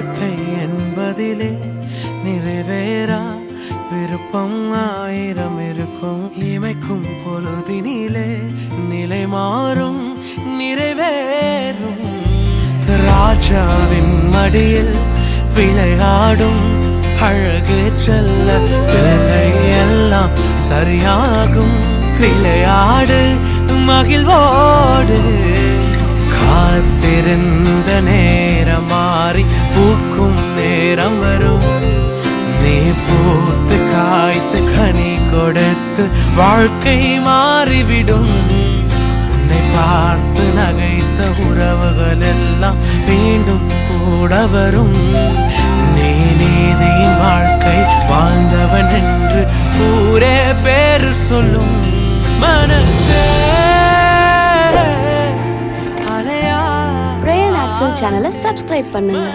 வாழ்க்கை என்பதிலே நிறைவேறா. விருப்பம் ஆயிரம் இருக்கும். இமைக்கும் பொழுதினிலே நிலை மாறும் நிறைவேறும். ராஜாவின் மடியில் விளையாடும் அழகு செல்ல பிள்ளை எல்லாம் சரியாகும். விளையாடு மகிழ்வோடு. காத்திருந்தனே காய்த்து கனி கொடுத்து வாழ்க்கை மாறிவிடும். உன்னை பார்த்து நகைத்த உறவுகள் எல்லாம் மீண்டும் கூட வரும். நீ நீதியின் வாழ்க்கை வாழ்ந்தவன் என்று ஊரே பேர் சொல்லும். மனசே சேனலை சப்ஸ்கிரைப் பண்ணுங்க.